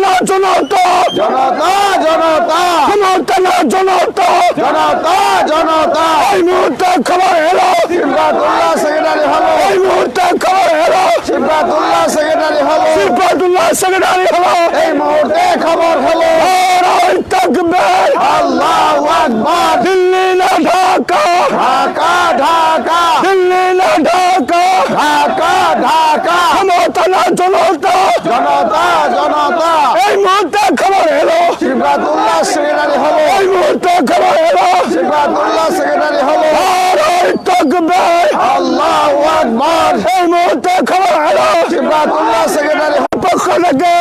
জনতা জনতা। জনতা জনতা। না জনতা। জনতা জনতা। এই মুহূর্তে খবর এলো। সিফাতুল্লাহ সেক্রেটারি হলো। এই মুহূর্তে খবর এলো। সিফাতুল্লাহ সেক্রেটারি হলো। সিফাতুল্লাহ সেক্রেটারি হলো। এই মুহূর্তে খবর হলো। নারায় তাকবীর। আল্লাহু আকবার। দিল্লি না ঢাকা। ঢাকা ঢাকা। দিল্লি না ঢাকা। ঢাকা ঢাকা। না জনতা। জনতা জনতা। এই মুহূর্তে খবর এলো। শিবাদুল্লাহ সেক্রেটারি হলো। এই মুহূর্তে খবর এলো। শিবাদুল্লাহ সেক্রেটারি হলো। তাকবীর আল্লাহু আকবার। এই মুহূর্তে খবর এলো। শিবাদুল্লাহ সেক্রেটারি পক্ষ থেকে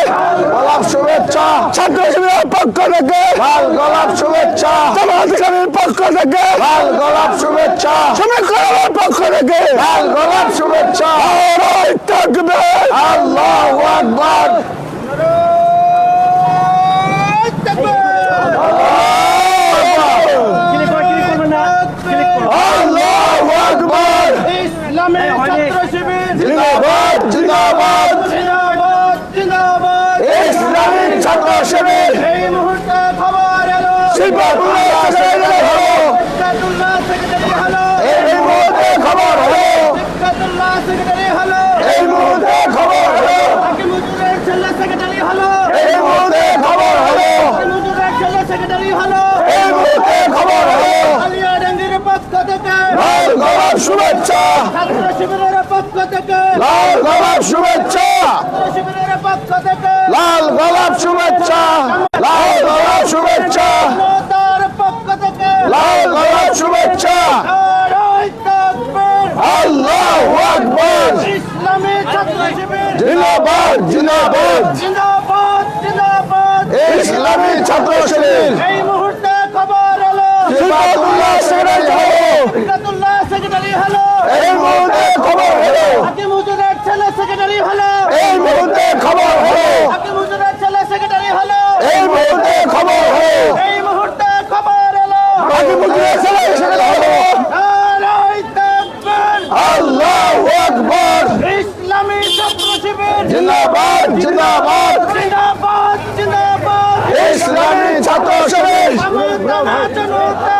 গোলাপ শুভেচ্ছা। ছাত্র শিবিরের পক্ষ থেকে। লাল গোলাপ শুভেচ্ছা। জামাতের পক্ষ থেকে। লাল গোলাপ শুভেচ্ছা। শ্রমিক কর্মীর পক্ষ থেকে। লাল গোলাপ শুভেচ্ছা। আল্লাহু আকবার আল্লাহু আকবার ইসলামের ছাত্র শিবির জিন্দাবাদ জিন্দাবাদ জিন্দাবাদ জিন্দাবাদ ইসলামিক শিবির এই মুহূর্তে খবর এলো। সিফাতুল্লাহ সেক্রেটারি হলো সিকাতুল্লাহ সেক্রেটারি হলো। এই মুহূর্তে খবর হলো। সিকাতুল্লাহ সেক্রেটারি হলো। এই মুহূর্তে খবর হলো। হাকিমুদ্দিনের ছেলে সেক্রেটারি হলো। এই মুহূর্তে খবর হলো। হাকিমুদ্দিনের ছেলে সেক্রেটারি হলো। এই মুহূর্তে খবর হলো। আলিয়াডাঙ্গির পক্ষ থেকে। লাল গোলাপ শুভেচ্ছা। ছাত্র শিবিরের পক্ষ থেকে। লাল গোলাপ শুভেচ্ছা। শিবিরের পক্ষ থেকে। লাল গোলাপ শুভেচ্ছা লাল গোলাপ শুভেচ্ছা। লাল গোলাপ শুভেচ্ছা। আল্লাহু আকবার। ইসলামী ছাত্র শিবির জিন্দাবাদ। জিন্দাবাদ জিন্দাবাদ। জিন্দাবাদ ইসলামী ছাত্র শিবির এই মুহূর্তে খবর হলো সিকাতুল্লাহ সেক্রেটারি হলো এই মুহূর্তে খবর হলো হাকিম হুজুরের ছেলে সেক্রেটারি হলো এই মুহূর্তে খবর হলো হাকিম হুজুরের ছেলে সেক্রেটারি হলো এই মুহূর্তে খবর হলো এই মুহূর্তে খবর এলো হাকিমুদ্দিনের ছেলে সেক্রেটারি হলো নারায় তাকবীর আল্লাহু আকবার ইসলামী ছাত্র শিবির জিন্দাবাদ জিন্দাবাদ জিন্দাবাদ জিন্দাবাদ ইসলামী ছাত্র শিবির জনতা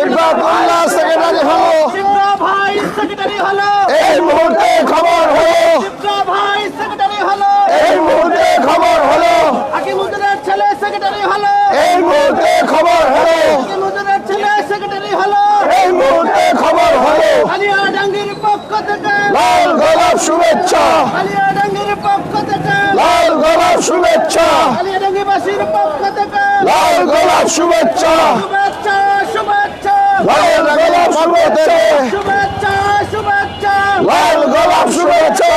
সিফাতুল্লাহ সেক্রেটারি হলো। এই মুহূর্তে খবর হলো। এই মুহূর্তে খবর হলো। এই মুহূর্তে খবর হলো। এই মুহূর্তে খবর হলো। লাল গোলাপ শুভেচ্ছা। আলিয়াডাঙ্গির পক্ষ থেকে। লাল গোলাপ শুভেচ্ছা। লাল গোলাপ শুভেচ্ছা। শুভেচ্ছা শুভেচ্ছা। লাল গোলাপ শুভেচ্ছা শুভেচ্ছা শুভেচ্ছা লাল গোলাপ শুভেচ্ছা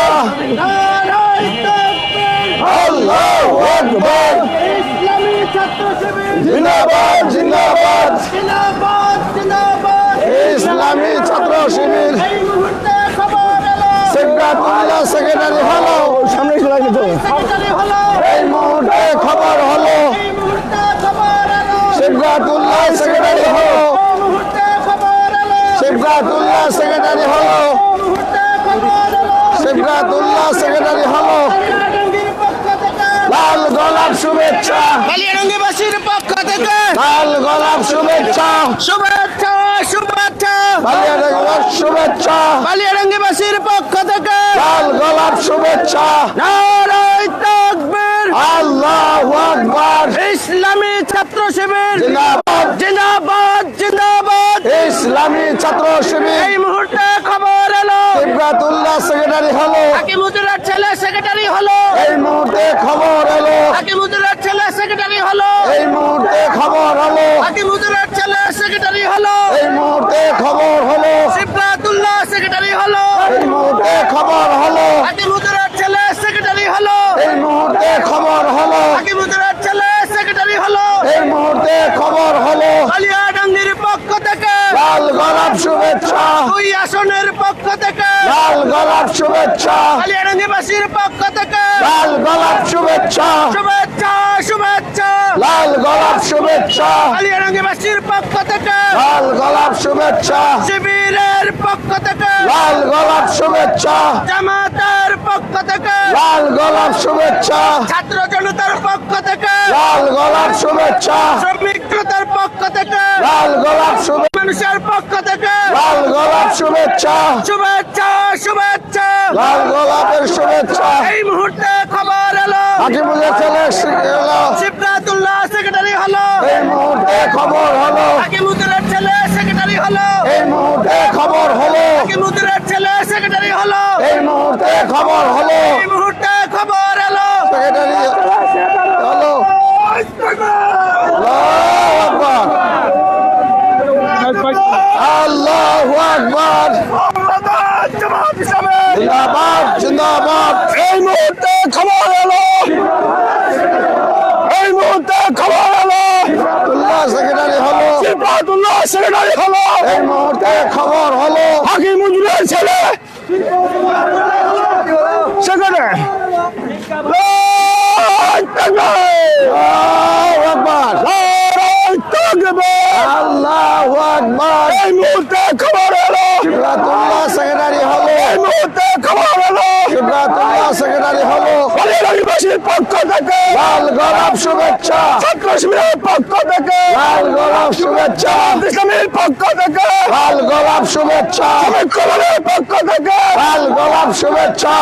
আল্লাহু আকবার ইসলামী ছাত্র শিবির জিন্দাবাদ জিন্দাবাদ জিন্দাবাদ জিন্দাবাদ ইসলামী ছাত্র শিবির এই মুহূর্তে খবর এলো সিফাতুল্লাহ সেক্রেটারি হলো সামনে চলে গেছে সেক্রেটারি এই মুহূর্তে খবর হলো এই মুহূর্তে খবর এলো সেক্রেটারি হলো এলো সেক্রেটারি হলো। সিফাতুল্লাহ সেক্রেটারি হলো। লাল গোলাপ শুভেচ্ছা। আলিয়াডাঙ্গিবাসীর পক্ষ থেকে। লাল গোলাপ শুভেচ্ছা। শুভেচ্ছা শুভেচ্ছা। বালিয়ার গোলাপ শুভেচ্ছা। আলিয়াডাঙ্গিবাসীর পক্ষ থেকে। লাল গোলাপ শুভেচ্ছা। নারায় তাকবীর। আল্লাহু আকবার। ইসলামী ছাত্র শিবির। জিন্দাবাদ। জিন্দাবাদ জিন্দাবাদ। ইসলামী ছাত্র শিবির এই মুহূর্তে খবর এলো। ইব্রাতুল্লাহ সেক্রেটারি হলো। হাকিমুদুল্লাহ ছেলে সেক্রেটারি হলো। এই মুহূর্তে খবর এলো। হাকিমুদুল্লাহ ছেলে সেক্রেটারি হলো। এই মুহূর্তে খবর হলো হাকিমুদুল্লাহ ছেলে সেক্রেটারি হলো। এই মুহূর্তে খবর হলো। ইব্রাতুল্লাহ সেক্রেটারি হলো। আচ্ছা। আলী আরঙ্গে বাসি পক্ষ থেকে। লাল গোলাপ শুভেচ্ছা। শিবিরের পক্ষ থেকে। লাল গোলাপ শুভেচ্ছা। জামাতের পক্ষ থেকে। লাল গোলাপ শুভেচ্ছা। ছাত্র জনতার পক্ষ থেকে। লাল গোলাপ শুভেচ্ছা। শ্রমিক জনতার পক্ষ থেকে। লাল গোলাপ শুভেচ্ছা মানুষের পক্ষ থেকে। লাল গোলাপ শুভেচ্ছা। শুভেচ্ছা শুভেচ্ছা। লাল গোলাপের শুভেচ্ছা। এই মুহূর্তে খবর এলো। হাকিমুলের ছেলে এলো। সিফরাতুল্লাহ সেক্রেটারি হলো। এই মুহূর্তে খবর হলো। হাকিমুদ্দিনের ছেলে সেক্রেটারি হলো। এই মুহূর্তে খবর হলো। হাকিমুদ্দিনের ছেলে সেক্রেটারি হলো। এই মুহূর্তে খবর হলো। এই মুহূর্তে খবর এলো। সেক্রেটারি হলো। আল্লাহু আকবার। জিন্দাবাদ জিন্দাবাদ। এই মুহূর্তে খবর এলো। জামাতুল্লাহ সেক্রেটারি হলো এই মুহূর্তে খবর হলো আল্লাহু আকবার। এই মুহূর্তে খবর এলো কিবলাতুল্লাহ সেক্রেটারি হলো। এই মুহূর্তে খবর এলো কিবলাতুল্লাহ সেক্রেটারি হলো। আলিবাসীর পক্ষ থেকে। লাল গোলাপ শুভেচ্ছা। ছাত্র শিবিরের পক্ষ থেকে। লাল গোলাপ শুভেচ্ছা। ইসলামের পক্ষ থেকে। লাল গোলাপ শুভেচ্ছা। কমলের পক্ষ থেকে। লাল গোলাপ শুভেচ্ছা।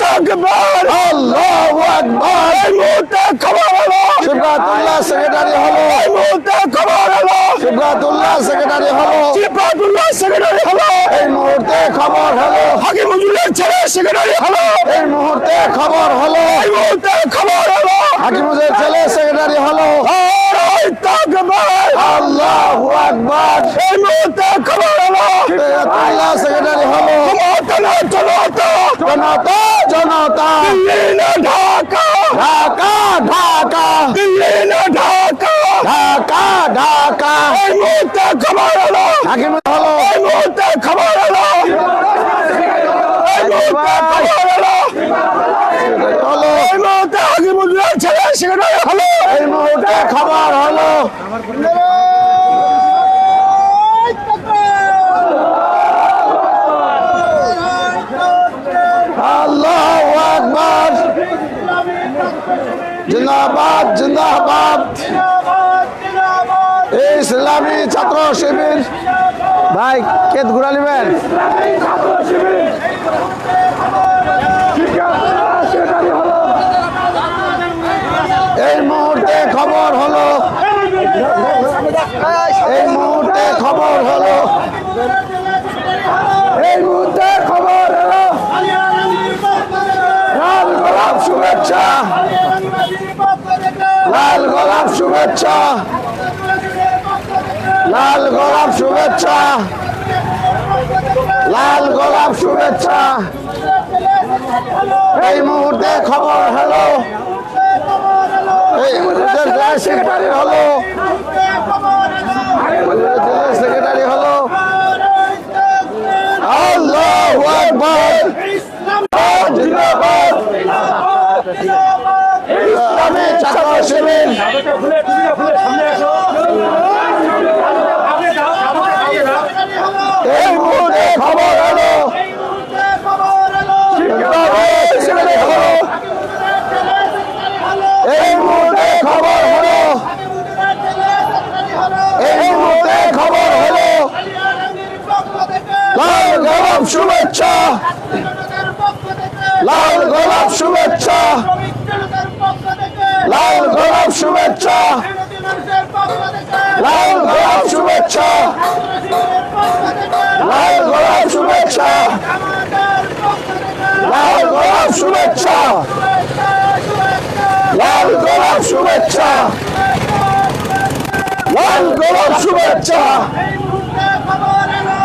তাকবীর। আল্লাহু আকবার। এই মুহূর্তে খবর এলো সিফাতুল্লাহ সেক্রেটারি হলো। এই মুহূর্তে খবর এলো সিফাতুল্লাহ সেক্রেটারি হলো। সিফাতুল্লাহ সেক্রেটারি হলো। এই মুহূর্তে খবর হলো। হাকিমুদ্দিনের ছেলে সেক্রেটারি হলো। এই মুহূর্তে খবর হলো। এই মুহূর্তে খবর হলো। হাকিমুদ্দিনের ছেলে সেক্রেটারি হলো। আল্লাহু আকবার। এই মুহূর্তে খবর হলো। সিফাতুল্লাহ সেক্রেটারি হলো। জনতা জনতা জনতা। দিল্লি না ঢাকা। ঢাকা ঢাকা। দিল্লি না ঢাকা। ঢাকা ঢাকা। এই মুহূর্তে খবর হলো। হাকিম হলো? এই মুহূর্তে খবর হলো। এই মুহূর্তে খবর হলো। হলো এই মুহূর্তে হাকিমুল্লাহ ছেলে সেক্রেটারি হলো। এই মুহূর্তে খবর হলো। আল্লাহু আকবার। জিন্দাবাদ জিন্দাবাদ। এই ইসলামী ছাত্র শিবির, ভাই, কেত ঘুরা নেবেন? এই মুহূর্তে খবর হলো, এই মুহূর্তে খবর হলো, এই মুহূর্তে খবর হলো লাল গোলাপ শুভেচ্ছা। লাল গোলাপ শুভেচ্ছা। লাল গোলাপ শুভেচ্ছা। লাল গোলাপ শুভেচ্ছা। এই মুহূর্তে খবর হলো। এই মুহূর্তে জেলা সেক্রেটারি হলো। জেলা সেক্রেটারি হলো। আল্লাহু জিন্দাবাদ। ইসলামী এই মুহূর্তে খবর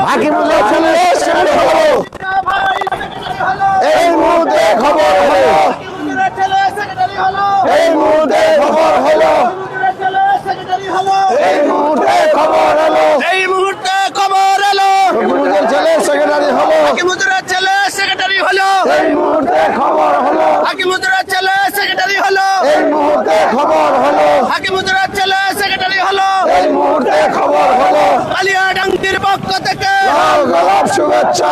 হাকিমুলের ছেলে এই মুহূর্তে খবর হলো। এই মুহূর্তে খবর হলো। এই মুহূর্তে খবর হলো। এই মুহূর্তে খবর হলো। হাকিমুলের ছেলে সেক্রেটারি হলো। হাকিমুলের ছেলে সেক্রেটারি হলো। এই মুহূর্তে খবর হলো। হাকিমুলের ছেলে সেক্রেটারি হলো। এই মুহূর্তে খবর হলো। হাকিমুলের ছেলে সেক্রেটারি হলো। এই মুহূর্তে খবর হলো। কালিয়াডাঙ্গির পক্ষ থেকে। লাল গোলাপ শুভেচ্ছা।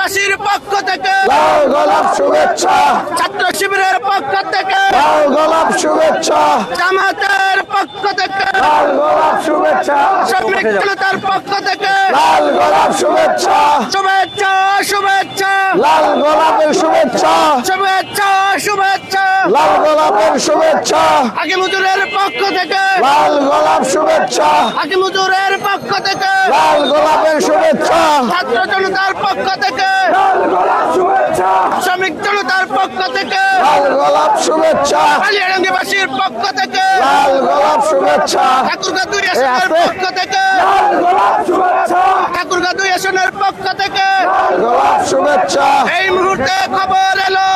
বাসীর পক্ষ থেকে। লাল গোলাপ শুভেচ্ছা। ছাত্র শিবিরের পক্ষ থেকে। লাল গোলাপ শুভেচ্ছা। জামাতের পক্ষ থেকে। লাল গোলাপ শুভেচ্ছা। শ্রমিক জনতার পক্ষ থেকে। লাল গোলাপ শুভেচ্ছা। শুভেচ্ছা শুভেচ্ছা। লাল গোলাপের শুভেচ্ছা। শুভেচ্ছা শুভেচ্ছা। লাল গোলাপের শুভেচ্ছা। হাকিমুদ্দুরের পক্ষ থেকে। লাল গোলাপ শুভেচ্ছা। হাকিমুদ্দুরের পক্ষ থেকে। লাল গোলাপের শুভেচ্ছা। ছাত্র জনতার পক্ষ থেকে। লাল গোলাপ শুভেচ্ছা। শ্রমিক জনতার পক্ষ থেকে। লাল গোলাপ শুভেচ্ছা। কালিয়াডাঙ্গিবাসীর পক্ষ থেকে। লাল গোলাপ শুভেচ্ছা। ঠাকুরগা দুই আসনের পক্ষ থেকে। লাল গোলাপ শুভেচ্ছা। ঠাকুরগা দুই আসনের পক্ষ থেকে। লাল গোলাপ শুভেচ্ছা। এই মুহূর্তে খবর এলো।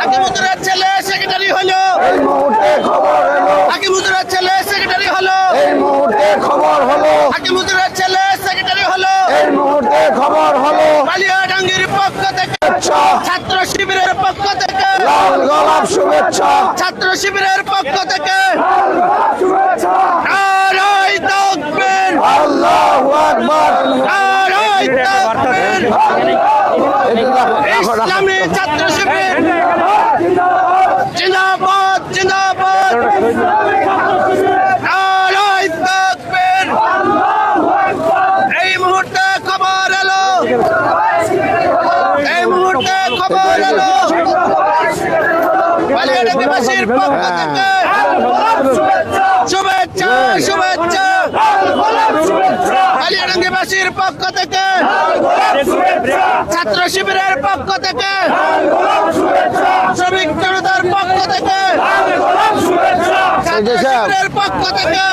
হাকিমুদ্দুরের ছেলে সেক্রেটারি হলো। এই মুহূর্তে খবর এলো। হাকিমুদ্দুরের ছেলে সেক্রেটারি হলো। এই মুহূর্তে খবর হলো। হাকিমুদ্দুরের ছেলে সেক্রেটারি হলো। এই মুহূর্তে খবর হলো। কালিয়াডাঙ্গির পক্ষ থেকে। ছাত্র শিবিরের পক্ষ থেকে। লাল গোলাপ শুভেচ্ছা। ছাত্র শিবিরের পক্ষ থেকে। লাল গোলাপ শুভেচ্ছা। নারাই তাকবীর। আল্লাহু আকবার। নারাই তাকবীর। ইসলামী ছাত্র শিবির। জিন্দাবাদ। জিন্দাবাদ নারাই তাকবীর এই মুহূর্তে খবর এলো এই মুহূর্তে খবর এলো বালিয়াডাঙ্গিবাসীর পক্ষ থেকে শুভেচ্ছা শুভেচ্ছা বালিয়াডাঙ্গিবাসীর পক্ষ থেকে। ছাত্র শিবিরের পক্ষ থেকে। শ্রমিক জনতার পক্ষ থেকে। ছাত্র শিবিরের পক্ষ থেকে।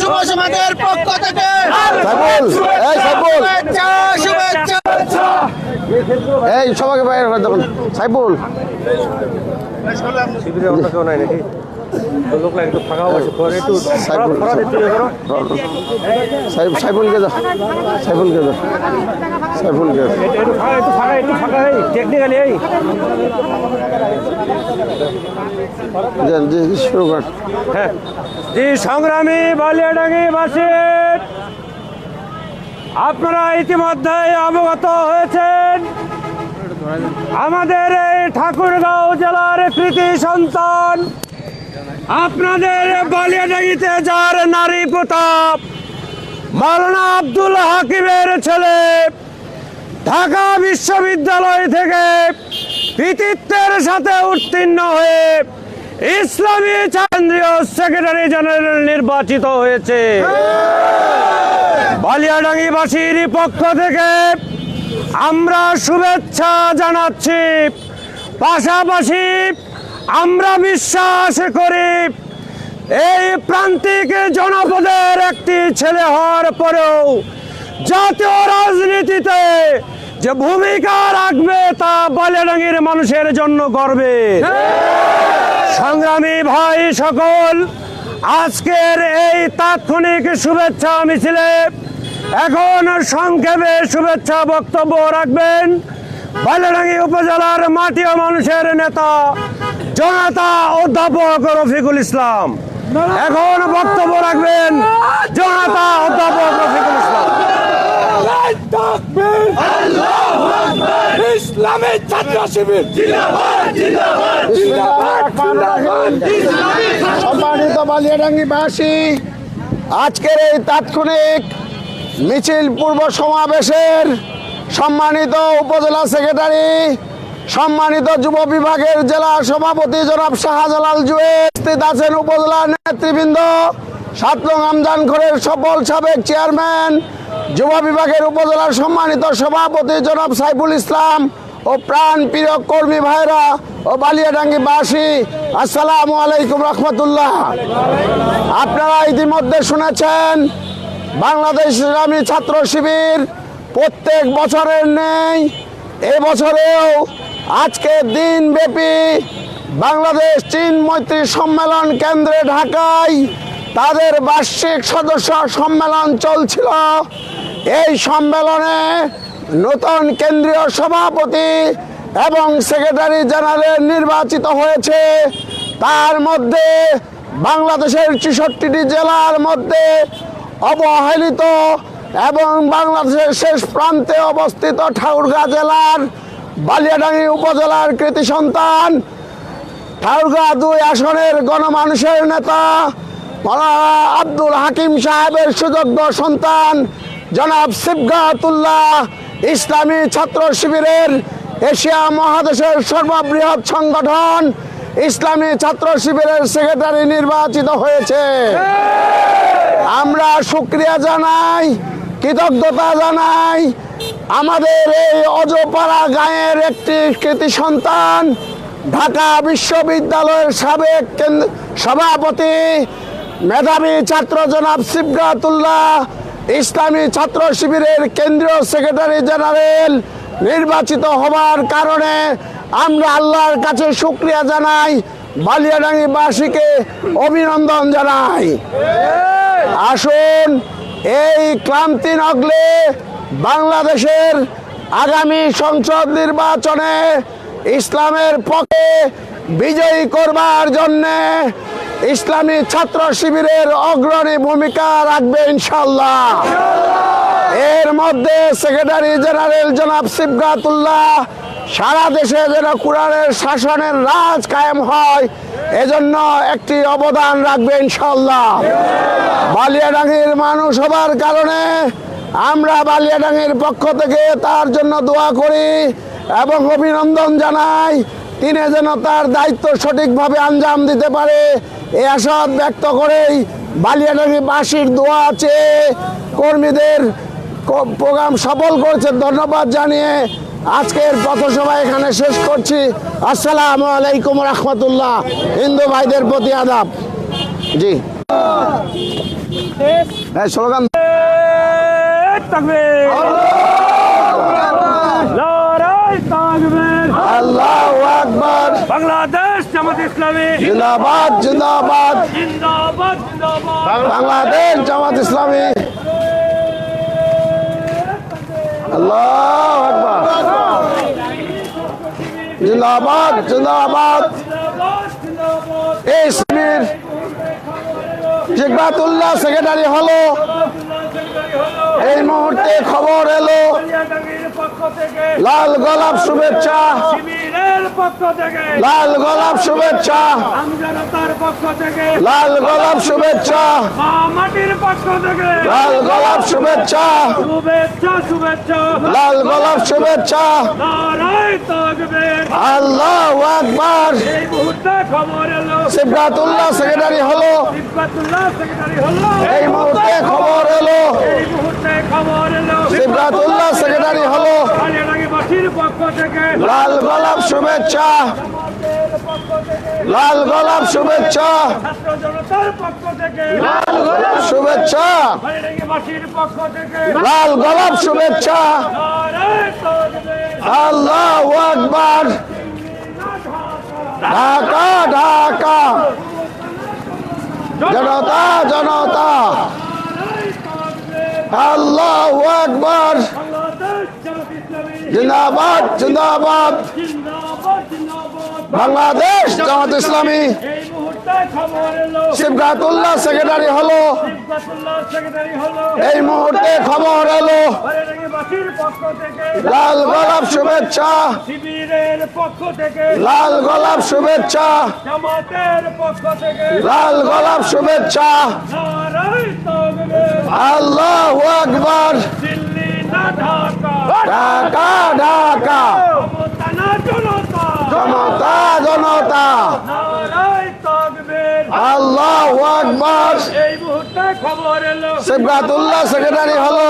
যুব সমাজের পক্ষ থেকে। এই সাইফুল। শুভেচ্ছা শুভেচ্ছা। এই সবাইকে বাইরে সাইফুল। অন্য কেউ নাই নাকি? সাইফুলকে সাইফুলকে সাইফুলকে জি, শুরু কর। হ্যাঁ। জি সংগ্রামী বালিয়াডাঙ্গি বাসীর আপনারা ইতিমধ্যে অবগত হয়েছেন। আমাদের এই ঠাকুরগাঁও জেলার কৃতি সন্তান আপনাদের বালিয়াডাঙ্গিতে যার নারী প্রতাপ, মাওলানা আব্দুল হাকিমের ছেলে, ঢাকা বিশ্ববিদ্যালয় থেকে কৃতিত্বের সাথে উত্তীর্ণ হয়ে ইসলামী কেন্দ্রীয় সেক্রেটারি জেনারেল নির্বাচিত হয়েছে। বালিয়াডাঙ্গিবাসীর পক্ষ থেকে আমরা শুভেচ্ছা জানাচ্ছি। পাশাপাশি আমরা বিশ্বাস করি এই প্রান্তিক জনপদের একটি ছেলে হওয়ার পরেও জাতীয় রাজনীতিতে যে ভূমিকা রাখবে তা বালিয়াডাঙ্গির মানুষের জন্য গর্বে। সংগ্রামী ভাই সকল, আজকের এই তাৎক্ষণিক শুভেচ্ছা মিছিলে এখন সংক্ষেপে শুভেচ্ছা বক্তব্য রাখবেন। বালিয়াডাঙ্গি উপজেলার মাটি ও মানুষের নেতা জনতা অধ্যাপক রফিকুল ইসলাম। এখন বক্তব্য রাখবেন জনতা অধ্যাপক রফিকুল ইসলাম। ইসলামী ছাত্র শিবির। সম্মানিত বালিয়াডাঙ্গিবাসী আজকের এই তাৎক্ষণিক মিছিল পূর্ব সমাবেশের সম্মানিত উপজেলা সেক্রেটারি সম্মানিত যুব বিভাগের জেলা সভাপতি জনাব শাহজালাল জুয়ে উপস্থিত আছেন উপজেলা নেতৃবৃন্দ। সাতলং আমজান ঘরের সফল সাবেক চেয়ারম্যান, যুব বিভাগের উপজেলার সম্মানিত সভাপতি জনাব সাইফুল ইসলাম ও প্রাণ প্রিয় কর্মী ভাইরা ও বালিয়াডাঙ্গিবাসী আসসালামু আলাইকুম রহমতুল্লাহ। আপনারা ইতিমধ্যে শুনেছেন, বাংলাদেশ ইসলামী ছাত্র শিবির প্রত্যেক বছরের নেই এবছরেও আজকে দিনব্যাপী বাংলাদেশ চীন মৈত্রী সম্মেলন কেন্দ্রে ঢাকায় তাদের বার্ষিক সদস্য সম্মেলন চলছিল। এই সম্মেলনে নতুন কেন্দ্রীয় সভাপতি এবং সেক্রেটারি জেনারেল নির্বাচিত হয়েছে। তার মধ্যে বাংলাদেশের চৌষট্টিটি জেলার মধ্যে অবহেলিত এবং বাংলাদেশের শেষ প্রান্তে অবস্থিত ঠাকুরগাঁ জেলার বালিয়াডাঙ্গি উপজেলার কৃতি সন্তান, ঠাকুরগাঁ দুই আসনের গণমানুষের নেতা আব্দুল হাকিম সাহেবের সুযোগ্য সন্তান, জনাব সিবগাতুল্লাহ ইসলামী ছাত্র শিবিরের এশিয়া মহাদেশের সর্ববৃহৎ সংগঠন, ইসলামী ছাত্র শিবিরের সেক্রেটারি নির্বাচিত হয়েছে। আমরা শুক্রিয়া জানাই, কৃতজ্ঞতা জানাই আমাদের এই অজপাড়া গাঁয়ের একটি কৃতি সন্তান, ঢাকা বিশ্ববিদ্যালয়ের সাবেক সভাপতি, মেধাবী ছাত্র জনাব সিবগাতুল্লাহ ইসলামী ছাত্র শিবিরের কেন্দ্রীয় সেক্রেটারি জেনারেল নির্বাচিত হবার কারণে আমরা আল্লাহর কাছে শুক্রিয়া জানাই, বালিয়াডাঙ্গিবাসীকে অভিনন্দন জানাই। আসুন, এই ক্লান্তি নগলে বাংলাদেশের আগামী সংসদ নির্বাচনে ইসলামের পক্ষে বিজয়ী করবার জন্যে ইসলামী ছাত্র শিবিরের অগ্রণী ভূমিকা রাখবে ইনশাল্লাহ এর মধ্যে সেক্রেটারি জেনারেল জনাব সিবগাতুল্লাহ, সারা দেশে যেন কোরআনের শাসনের রাজ কায়েম হয়, এজন্য একটি অবদান রাখবে ইনশাল্লাহ বালিয়াডাঙ্গির মানুষ হবার কারণে আমরা বালিয়াডাঙ্গির পক্ষ থেকে তার জন্য দোয়া করি এবং অভিনন্দন জানাই। তিনি যেন তার দায়িত্ব সঠিকভাবে আঞ্জাম দিতে পারে। এই আশাদ ব্যক্ত করেই বালিয়াডাঙ্গি বাসীর দোয়া আছে। কর্মীদের প্রোগ্রাম সফল করেছে ধন্যবাদ জানিয়ে আজকের পথসভা এখানে শেষ করছি। আসসালামু আলাইকুম রহমতুল্লাহ। হিন্দু ভাইদের প্রতি আদাব। জি। হ্যাঁ স্লোগান তাকবীর। লড়াই তাকবীর। আল্লাহ আকবর। বাংলাদেশ জামাত ইসলামী। জিন্দাবাদ জিন্দাবাদ। জিন্দাবাদ জিন্দাবাদ। বাংলাদেশ জামাত ইসলামী। আল্লাহ আকবর। জিন্দাবাদ জিন্দাবাদ। এই শিবির জিকবাতুল্লাহ সেক্রেটারি হলো। এই মুহূর্তে খবর এলো। লাল গোলাপ শুভেচ্ছা। শিবিরের পক্ষ থেকে লাল গোলাপ শুভেচ্ছা। আমজনতার পক্ষ থেকে লাল গোলাপ শুভেচ্ছা। মা মাটির পক্ষ থেকে লাল গোলাপ শুভেচ্ছা। শুভেচ্ছা শুভেচ্ছা। লাল গোলাপ শুভেচ্ছা। তাকবীর। আল্লাহ আকবার। এই মুহূর্তে খবর এলো। সিবগাতুল্লাহ সেক্রেটারি হলো। ইফাতুল্লাহ সেক্রেটারি হলো। এই মুহূর্তে খবর এলো। এই মুহূর্তে খবর এলো। সেক্রেটারি হলো। লাল গোলাপ শুভেচ্ছা। লাল গোলাপ শুভেচ্ছা। পক্ষ থেকে শুভেচ্ছা। লাল গোলাপ শুভেচ্ছা। আল্লাহ আকবার। ঢাকা ঢাকা। জনতা জনতা। আল্লাহ আকবার। জিন্দাবাদ জিন্দাবাদ। বাংলাদেশ জামাত ইসলামী। সিবগাতুল্লাহ সেক্রেটারি হলো। এই মুহূর্তে খবর এলো। লাল গোলাপ শুভেচ্ছা। লাল গোলাপ শুভেচ্ছা। লাল গোলাপ শুভেচ্ছা। আল্লাহ আকবার। ঢাকা। ঢাকা জনতা। জনতা। আল্লাহ আকবার। এই মুহূর্তে খবর এলো। সিবগাতুল্লাহ সেক্রেটারি হলো।